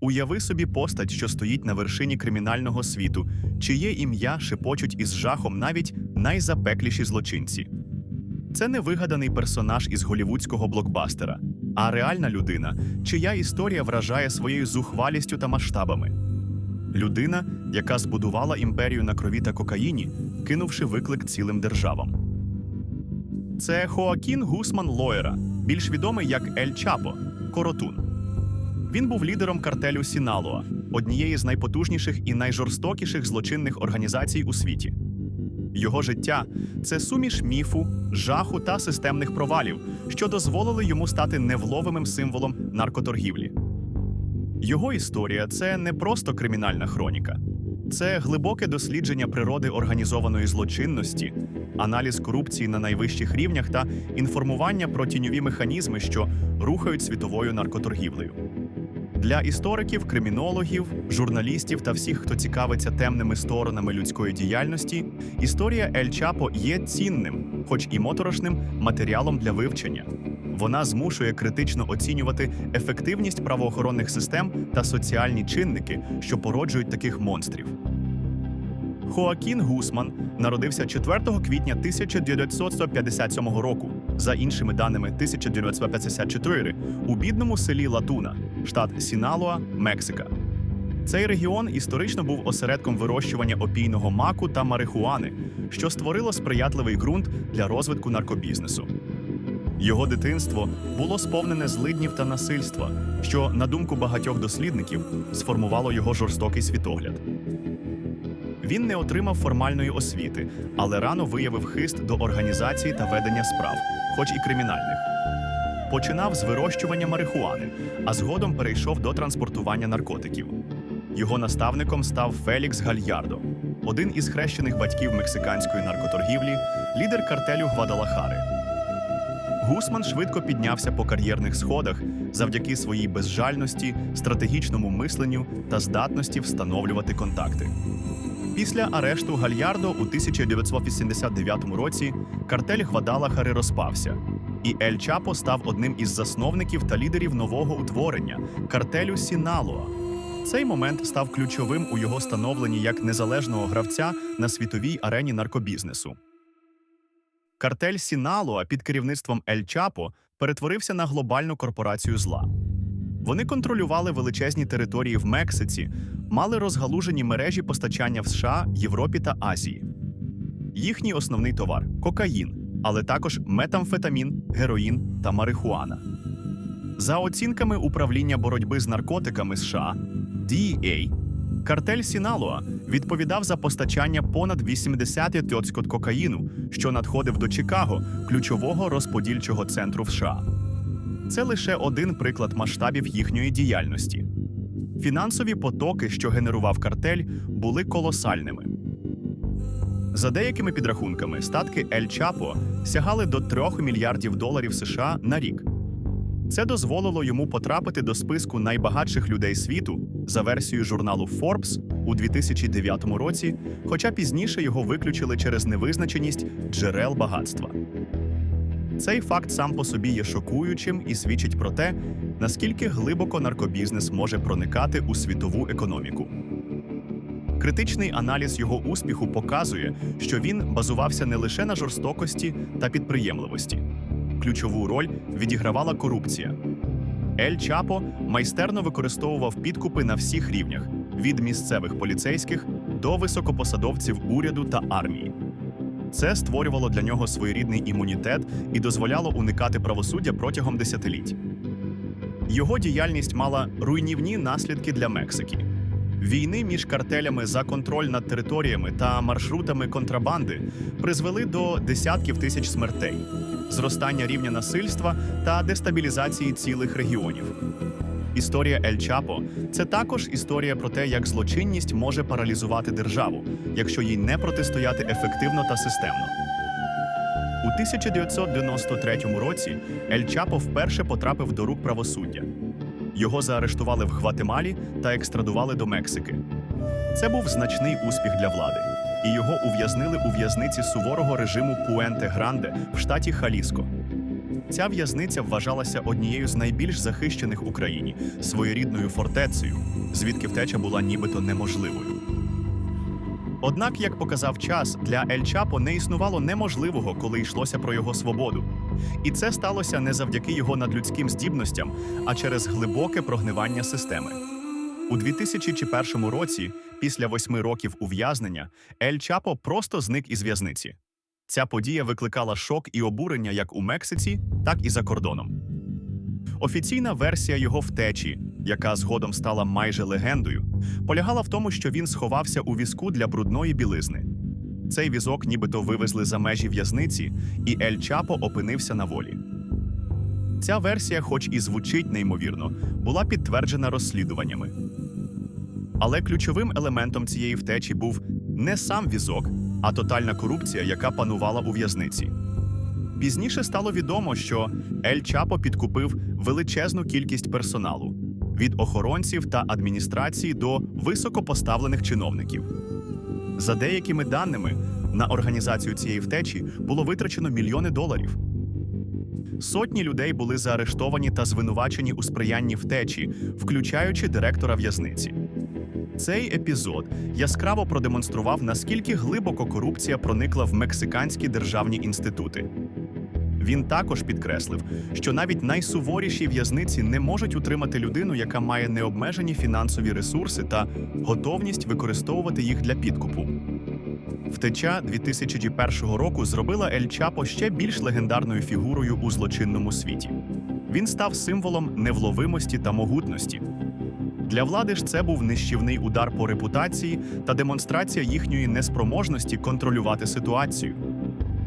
Уяви собі постать, що стоїть на вершині кримінального світу, чиє ім'я шепочуть із жахом навіть найзапекліші злочинці. Це не вигаданий персонаж із голівудського блокбастера, а реальна людина, чия історія вражає своєю зухвалістю та масштабами. Людина, яка збудувала імперію на крові та кокаїні, кинувши виклик цілим державам. Це Хоакін Гусман Лоєра, більш відомий як Ель Чапо Коротун. Він був лідером картелю Сіналоа, однієї з найпотужніших і найжорстокіших злочинних організацій у світі. Його життя це суміш міфу, жаху та системних провалів, що дозволили йому стати невловимим символом наркоторгівлі. Його історія це не просто кримінальна хроніка, це глибоке дослідження природи організованої злочинності, аналіз корупції на найвищих рівнях та інформування про тіньові механізми, що рухають світовою наркоторгівлею. Для істориків, кримінологів, журналістів та всіх, хто цікавиться темними сторонами людської діяльності, історія Ель Чапо є цінним, хоч і моторошним, матеріалом для вивчення. Вона змушує критично оцінювати ефективність правоохоронних систем та соціальні чинники, що породжують таких монстрів. Хоакін Гусман народився 4 квітня 1957 року, за іншими даними 1954, у бідному селі Латуна, штат Сіналоа, Мексика. Цей регіон історично був осередком вирощування опійного маку та марихуани, що створило сприятливий ґрунт для розвитку наркобізнесу. Його дитинство було сповнене злиднів та насильства, що, на думку багатьох дослідників, сформувало його жорстокий світогляд. Він не отримав формальної освіти, але рано виявив хист до організації та ведення справ, хоч і кримінальних. Починав з вирощування марихуани, а згодом перейшов до транспортування наркотиків. Його наставником став Фелікс Гальярдо, один із хрещених батьків мексиканської наркоторгівлі, лідер картелю Гвадалахари. Гусман швидко піднявся по кар'єрних сходах завдяки своїй безжальності, стратегічному мисленню та здатності встановлювати контакти. Після арешту Гальярдо у 1989 році картель Гвадалахари розпався, і Ель Чапо став одним із засновників та лідерів нового утворення картелю Сіналоа. Цей момент став ключовим у його становленні як незалежного гравця на світовій арені наркобізнесу. Картель Сіналоа під керівництвом Ель Чапо перетворився на глобальну корпорацію зла. Вони контролювали величезні території в Мексиці, мали розгалужені мережі постачання в США, Європі та Азії. Їхній основний товар кокаїн, але також метамфетамін, героїн та марихуана. За оцінками управління боротьби з наркотиками США DEA, картель Сіналоа відповідав за постачання понад 80 тьоцькот кокаїну, що надходив до Чикаго, ключового розподільчого центру в США. Це лише один приклад масштабів їхньої діяльності. Фінансові потоки, що генерував картель, були колосальними. За деякими підрахунками, статки Ель Чапо сягали до 3 мільярдів доларів США на рік. Це дозволило йому потрапити до списку найбагатших людей світу за версією журналу Forbes у 2009 році, хоча пізніше його виключили через невизначеність джерел багатства. Цей факт сам по собі є шокуючим і свідчить про те, наскільки глибоко наркобізнес може проникати у світову економіку. Критичний аналіз його успіху показує, що він базувався не лише на жорстокості та підприємливості. Ключову роль відігравала корупція. Ель Чапо майстерно використовував підкупи на всіх рівнях від місцевих поліцейських до високопосадовців уряду та армії. Це створювало для нього своєрідний імунітет і дозволяло уникати правосуддя протягом десятиліть. Його діяльність мала руйнівні наслідки для Мексики. Війни між картелями за контроль над територіями та маршрутами контрабанди призвели до десятків тисяч смертей, зростання рівня насильства та дестабілізації цілих регіонів. Історія Ель Чапо це також історія про те, як злочинність може паралізувати державу, якщо їй не протистояти ефективно та системно. У 1993 році Ель Чапо вперше потрапив до рук правосуддя. Його заарештували в Гватемалі та екстрадували до Мексики. Це був значний успіх для влади, і його ув'язнили у в'язниці суворого режиму Пуенте Гранде в штаті Халіско. Ця в'язниця вважалася однією з найбільш захищених Україні своєрідною фортецею, звідки втеча була нібито неможливою. Однак, як показав час, для Ель Чапо не існувало неможливого, коли йшлося про його свободу. І це сталося не завдяки його надлюдським здібностям, а через глибоке прогнивання системи. У 2001 році, після восьми років ув'язнення, Ель Чапо просто зник із в'язниці. Ця подія викликала шок і обурення як у Мексиці, так і за кордоном. Офіційна версія його втечі, яка згодом стала майже легендою, полягала в тому, що він сховався у візку для брудної білизни. Цей візок нібито вивезли за межі в'язниці, і Ель Чапо опинився на волі. Ця версія, хоч і звучить неймовірно, була підтверджена розслідуваннями. Але ключовим елементом цієї втечі був не сам візок, а тотальна корупція, яка панувала у в'язниці. Пізніше стало відомо, що Ель Чапо підкупив величезну кількість персоналу від охоронців та адміністрації до високопоставлених чиновників. За деякими даними, на організацію цієї втечі було витрачено мільйони доларів. Сотні людей були заарештовані та звинувачені у сприянні втечі, включаючи директора в'язниці. Цей епізод яскраво продемонстрував, наскільки глибоко корупція проникла в мексиканські державні інститути. Він також підкреслив, що навіть найсуворіші в'язниці не можуть утримати людину, яка має необмежені фінансові ресурси та готовність використовувати їх для підкупу. Втеча 2001 року зробила Ель Чапо ще більш легендарною фігурою у злочинному світі. Він став символом невловимості та могутності. Для влади ж це був нищівний удар по репутації та демонстрація їхньої неспроможності контролювати ситуацію.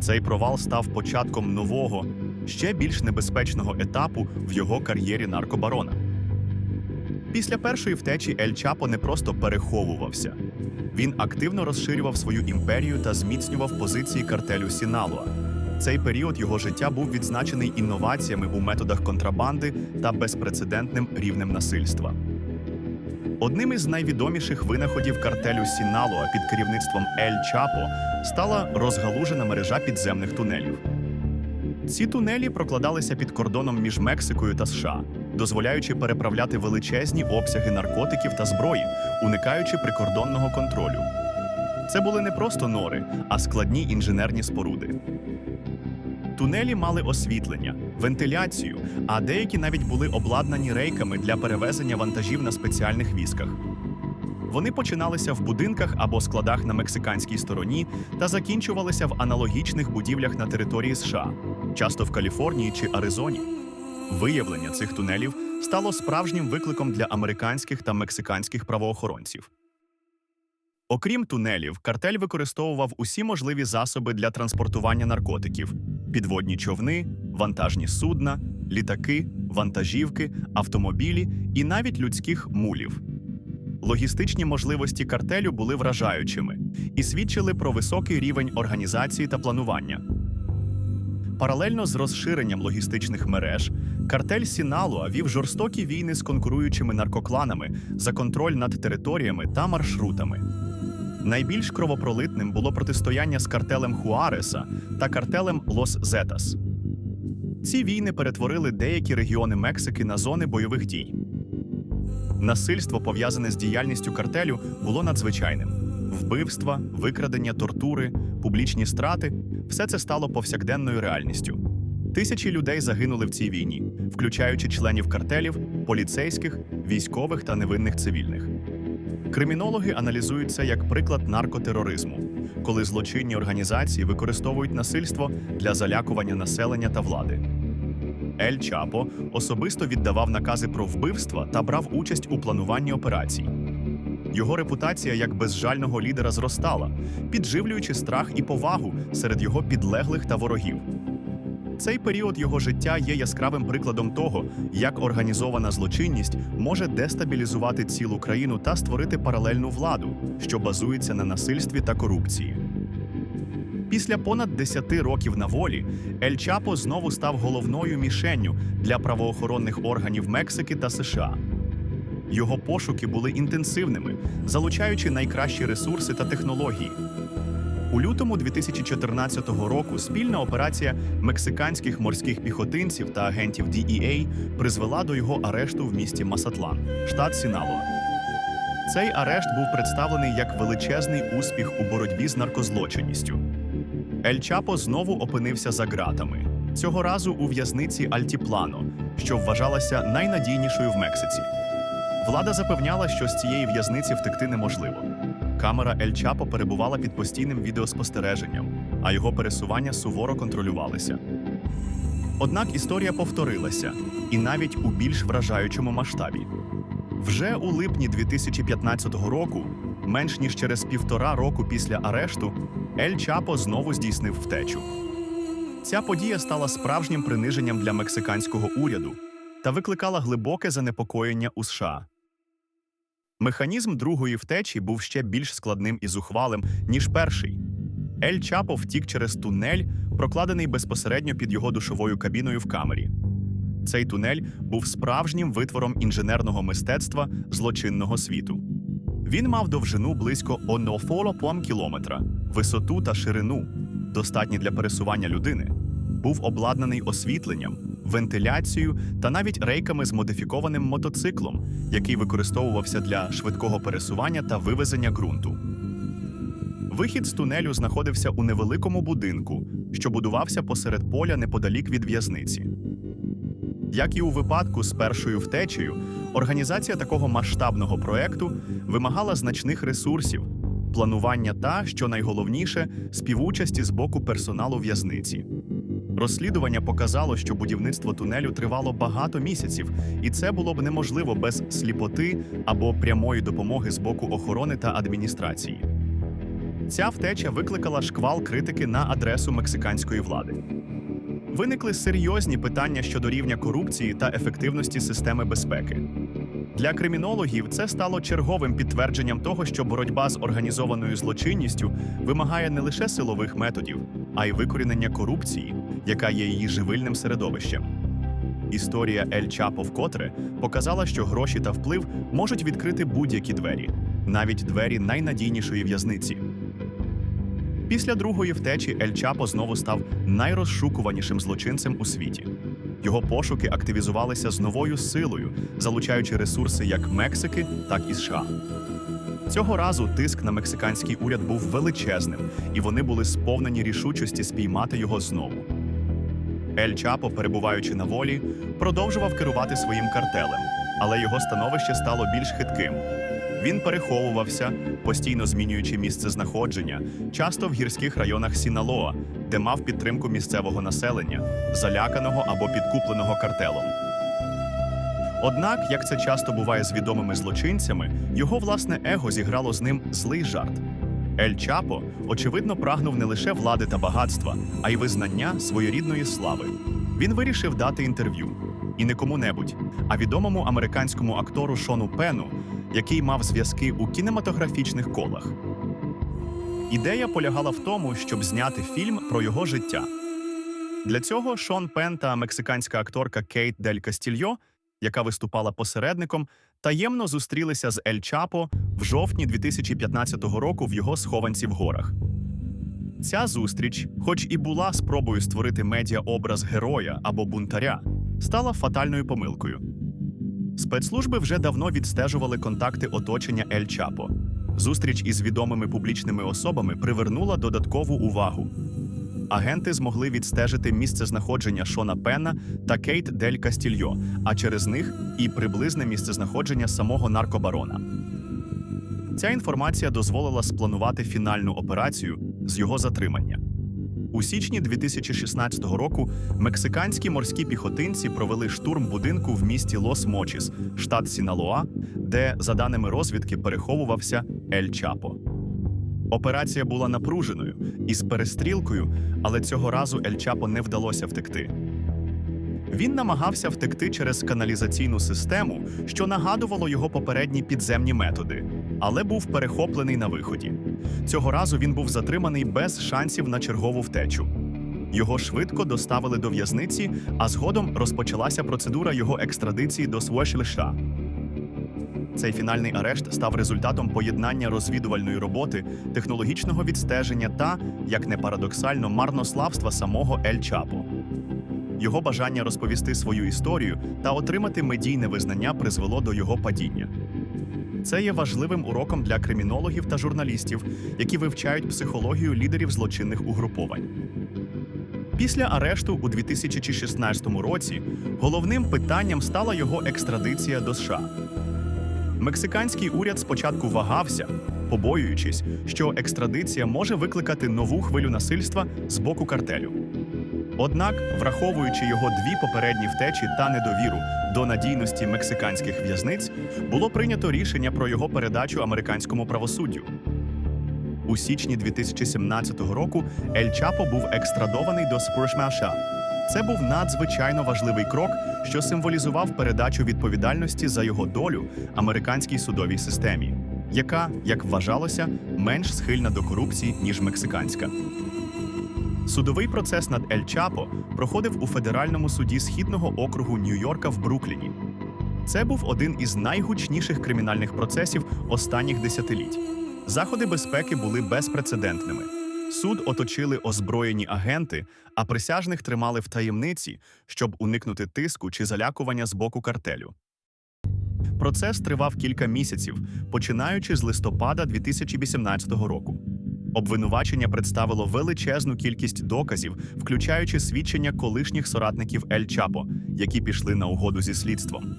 Цей провал став початком нового, ще більш небезпечного етапу в його кар'єрі наркобарона. Після першої втечі Ель Чапо не просто переховувався. Він активно розширював свою імперію та зміцнював позиції картелю Сіналуа. Цей період його життя був відзначений інноваціями у методах контрабанди та безпрецедентним рівнем насильства. Одним із найвідоміших винаходів картелю Сіналуа під керівництвом Ель Чапо стала розгалужена мережа підземних тунелів. Ці тунелі прокладалися під кордоном між Мексикою та США, дозволяючи переправляти величезні обсяги наркотиків та зброї, уникаючи прикордонного контролю. Це були не просто нори, а складні інженерні споруди. Тунелі мали освітлення, вентиляцію, а деякі навіть були обладнані рейками для перевезення вантажів на спеціальних візках. Вони починалися в будинках або складах на мексиканській стороні та закінчувалися в аналогічних будівлях на території США, часто в Каліфорнії чи Аризоні. Виявлення цих тунелів стало справжнім викликом для американських та мексиканських правоохоронців. Окрім тунелів, картель використовував усі можливі засоби для транспортування наркотиків: підводні човни, вантажні судна, літаки, вантажівки, автомобілі і навіть людських мулів. Логістичні можливості картелю були вражаючими і свідчили про високий рівень організації та планування. Паралельно з розширенням логістичних мереж, картель Сіналуа вів жорстокі війни з конкуруючими наркокланами за контроль над територіями та маршрутами. Найбільш кровопролитним було протистояння з картелем Хуареса та картелем Лос Зетас. Ці війни перетворили деякі регіони Мексики на зони бойових дій. Насильство, пов'язане з діяльністю картелю, було надзвичайним. Вбивства, викрадення, тортури, публічні страти все це стало повсякденною реальністю. Тисячі людей загинули в цій війні, включаючи членів картелів, поліцейських, військових та невинних цивільних. Кримінологи аналізують це як приклад наркотероризму, коли злочинні організації використовують насильство для залякування населення та влади. Ель Чапо особисто віддавав накази про вбивства та брав участь у плануванні операцій. Його репутація як безжального лідера зростала, підживлюючи страх і повагу серед його підлеглих та ворогів. Цей період його життя є яскравим прикладом того, як організована злочинність може дестабілізувати цілу країну та створити паралельну владу, що базується на насильстві та корупції. Після понад 10 років на волі Ель Чапо знову став головною мішенню для правоохоронних органів Мексики та США. Його пошуки були інтенсивними, залучаючи найкращі ресурси та технології. У лютому 2014 року спільна операція мексиканських морських піхотинців та агентів DEA призвела до його арешту в місті Масатлан, штат Сіналоа. Цей арешт був представлений як величезний успіх у боротьбі з наркозлочинністю. Ель Чапо знову опинився за ґратами. Цього разу у в'язниці Альтіплано, що вважалася найнадійнішою в Мексиці. Влада запевняла, що з цієї в'язниці втекти неможливо. Камера Ель Чапо перебувала під постійним відеоспостереженням, а його пересування суворо контролювалися. Однак історія повторилася, і навіть у більш вражаючому масштабі. Вже у липні 2015 року, менш ніж через півтора року після арешту, Ель Чапо знову здійснив втечу. Ця подія стала справжнім приниженням для мексиканського уряду та викликала глибоке занепокоєння у США. Механізм другої втечі був ще більш складним і зухвалим, ніж перший. Ель Чапо втік через тунель, прокладений безпосередньо під його душовою кабіною в камері. Цей тунель був справжнім витвором інженерного мистецтва злочинного світу. Він мав довжину близько 1,4 кілометра, висоту та ширину, достатні для пересування людини, був обладнаний освітленням, вентиляцією та навіть рейками з модифікованим мотоциклом, який використовувався для швидкого пересування та вивезення ґрунту. Вихід з тунелю знаходився у невеликому будинку, що будувався посеред поля неподалік від в'язниці. Як і у випадку з першою втечею, організація такого масштабного проекту вимагала значних ресурсів, планування та, що найголовніше, співучасті з боку персоналу в'язниці. Розслідування показало, що будівництво тунелю тривало багато місяців, і це було б неможливо без сліпоти або прямої допомоги з боку охорони та адміністрації. Ця втеча викликала шквал критики на адресу мексиканської влади. Виникли серйозні питання щодо рівня корупції та ефективності системи безпеки. Для кримінологів це стало черговим підтвердженням того, що боротьба з організованою злочинністю вимагає не лише силових методів, а й викорінення корупції, яка є її живильним середовищем. Історія Ель Чапо вкотре показала, що гроші та вплив можуть відкрити будь-які двері, навіть двері найнадійнішої в'язниці. Після другої втечі Ель Чапо знову став найрозшукуванішим злочинцем у світі. Його пошуки активізувалися з новою силою, залучаючи ресурси як Мексики, так і США. Цього разу тиск на мексиканський уряд був величезним, і вони були сповнені рішучості спіймати його знову. Ель Чапо, перебуваючи на волі, продовжував керувати своїм картелем, але його становище стало більш хитким. Він переховувався, постійно змінюючи місце знаходження, часто в гірських районах Сіналоа, де мав підтримку місцевого населення, заляканого або підкупленого картелом. Однак, як це часто буває з відомими злочинцями, його власне его зіграло з ним злий жарт. Ель Чапо, очевидно, прагнув не лише влади та багатства, а й визнання своєрідної слави. Він вирішив дати інтерв'ю і не кому-небудь, а відомому американському актору Шону Пену, який мав зв'язки у кінематографічних колах. Ідея полягала в тому, щоб зняти фільм про його життя. Для цього Шон Пен та мексиканська акторка Кейт Дель Кастільйо, яка виступала посередником, таємно зустрілися з Ель Чапо в жовтні 2015 року в його схованці в горах. Ця зустріч, хоч і була спробою створити медіаобраз героя або бунтаря, стала фатальною помилкою. Спецслужби вже давно відстежували контакти оточення Ель Чапо. Зустріч із відомими публічними особами привернула додаткову увагу. Агенти змогли відстежити місце знаходження Шона Пена та Кейт Дель Кастільйо, а через них і приблизне місцезнаходження самого наркобарона. Ця інформація дозволила спланувати фінальну операцію з його затримання. У січні 2016 року мексиканські морські піхотинці провели штурм будинку в місті Лос-Мочіс, штат Сіналоа, де, за даними розвідки, переховувався Ель Чапо. Операція була напруженою і з перестрілкою, але цього разу Ель Чапо не вдалося втекти. Він намагався втекти через каналізаційну систему, що нагадувало його попередні підземні методи, але був перехоплений на виході. Цього разу він був затриманий без шансів на чергову втечу. Його швидко доставили до в'язниці, а згодом розпочалася процедура його екстрадиції до Свошлиша. Цей фінальний арешт став результатом поєднання розвідувальної роботи, технологічного відстеження та, як не парадоксально, марнославства самого Ель Чапо. Його бажання розповісти свою історію та отримати медійне визнання призвело до його падіння. Це є важливим уроком для кримінологів та журналістів, які вивчають психологію лідерів злочинних угруповань. Після арешту у 2016 році головним питанням стала його екстрадиція до США. Мексиканський уряд спочатку вагався, побоюючись, що екстрадиція може викликати нову хвилю насильства з боку картелю. Однак, враховуючи його дві попередні втечі та недовіру до надійності мексиканських в'язниць, було прийнято рішення про його передачу американському правосуддю. У січні 2017 року Ель Чапо був екстрадований до Спуршмаша. Це був надзвичайно важливий крок, що символізував передачу відповідальності за його долю американській судовій системі, яка, як вважалося, менш схильна до корупції ніж мексиканська. Судовий процес над Ель Чапо проходив у федеральному суді східного округу Нью-Йорка в Брукліні. Це був один із найгучніших кримінальних процесів останніх десятиліть. Заходи безпеки були безпрецедентними. Суд оточили озброєні агенти, а присяжних тримали в таємниці, щоб уникнути тиску чи залякування з боку картелю. Процес тривав кілька місяців, починаючи з листопада 2018 року. Обвинувачення представило величезну кількість доказів, включаючи свідчення колишніх соратників Ель Чапо, які пішли на угоду зі слідством.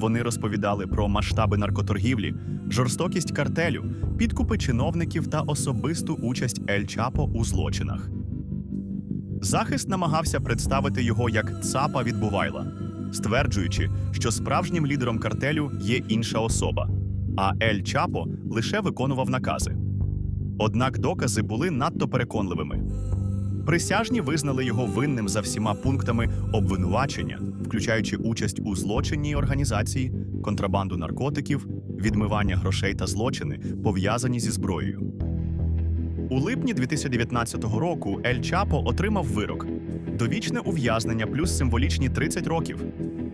Вони розповідали про масштаби наркоторгівлі, жорстокість картелю, підкупи чиновників та особисту участь Ель Чапо у злочинах. Захист намагався представити його як цапа від Бувайла, стверджуючи, що справжнім лідером картелю є інша особа, а Ель Чапо лише виконував накази. Однак докази були надто переконливими. Присяжні визнали його винним за всіма пунктами обвинувачення, включаючи участь у злочинній організації, контрабанду наркотиків, відмивання грошей та злочини, пов'язані зі зброєю. У липні 2019 року Ель Чапо отримав вирок довічне ув'язнення плюс символічні 30 років.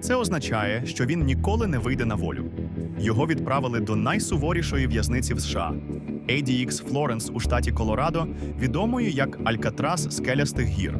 Це означає, що він ніколи не вийде на волю. Його відправили до найсуворішої в'язниці в США ADX Флоренс у штаті Колорадо, відомої як Алькатрас скелястих гір.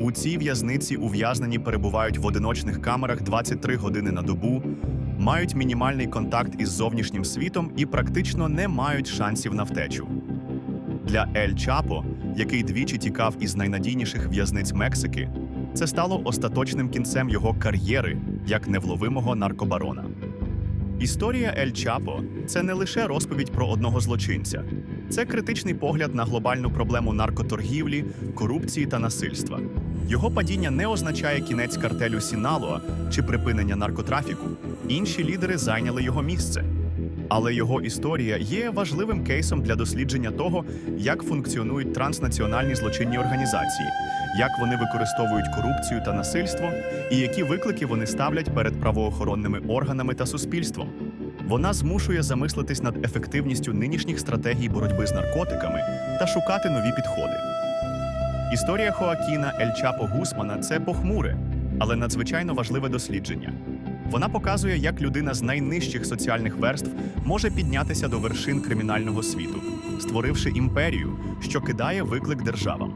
У цій в'язниці ув'язнені перебувають в одиночних камерах 23 години на добу, мають мінімальний контакт із зовнішнім світом і практично не мають шансів на втечу. Для Ель Чапо, який двічі тікав із найнадійніших в'язниць Мексики, це стало остаточним кінцем його кар'єри як невловимого наркобарона. Історія Ель Чапо це не лише розповідь про одного злочинця, це критичний погляд на глобальну проблему наркоторгівлі, корупції та насильства. Його падіння не означає кінець картелю Сіналоа чи припинення наркотрафіку. Інші лідери зайняли його місце. Але його історія є важливим кейсом для дослідження того, як функціонують транснаціональні злочинні організації, як вони використовують корупцію та насильство, і які виклики вони ставлять перед правоохоронними органами та суспільством. Вона змушує замислитись над ефективністю нинішніх стратегій боротьби з наркотиками та шукати нові підходи. Історія Хоакіна Ель Чапо Гусмана це похмуре, але надзвичайно важливе дослідження. Вона показує, як людина з найнижчих соціальних верств може піднятися до вершин кримінального світу, створивши імперію, що кидає виклик державам.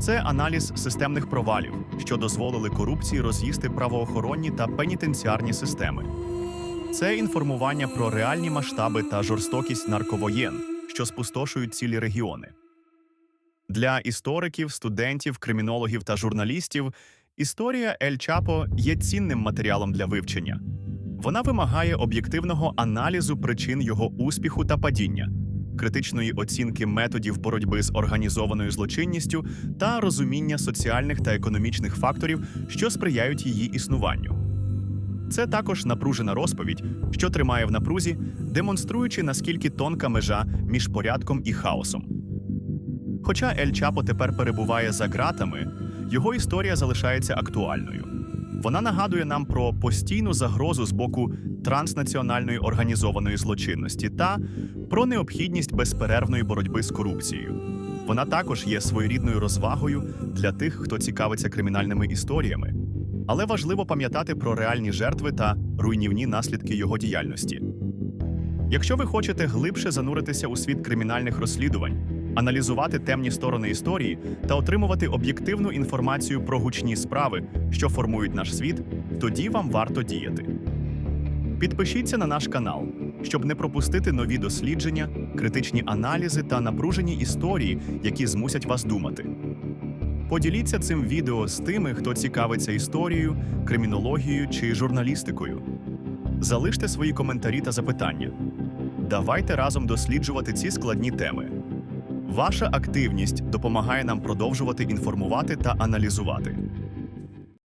Це аналіз системних провалів, що дозволили корупції роз'їсти правоохоронні та пенітенціарні системи. Це інформування про реальні масштаби та жорстокість нарковоєн, що спустошують цілі регіони. Для істориків, студентів, кримінологів та журналістів історія Ель Чапо є цінним матеріалом для вивчення. Вона вимагає об'єктивного аналізу причин його успіху та падіння, критичної оцінки методів боротьби з організованою злочинністю та розуміння соціальних та економічних факторів, що сприяють її існуванню. Це також напружена розповідь, що тримає в напрузі, демонструючи наскільки тонка межа між порядком і хаосом. Хоча Ель Чапо тепер перебуває за ґратами, його історія залишається актуальною. Вона нагадує нам про постійну загрозу з боку транснаціональної організованої злочинності та про необхідність безперервної боротьби з корупцією. Вона також є своєрідною розвагою для тих, хто цікавиться кримінальними історіями. Але важливо пам'ятати про реальні жертви та руйнівні наслідки його діяльності. Якщо ви хочете глибше зануритися у світ кримінальних розслідувань, аналізувати темні сторони історії та отримувати об'єктивну інформацію про гучні справи, що формують наш світ, тоді вам варто діяти. Підпишіться на наш канал, щоб не пропустити нові дослідження, критичні аналізи та напружені історії, які змусять вас думати. Поділіться цим відео з тими, хто цікавиться історією, кримінологією чи журналістикою. Залиште свої коментарі та запитання. Давайте разом досліджувати ці складні теми. Ваша активність допомагає нам продовжувати інформувати та аналізувати.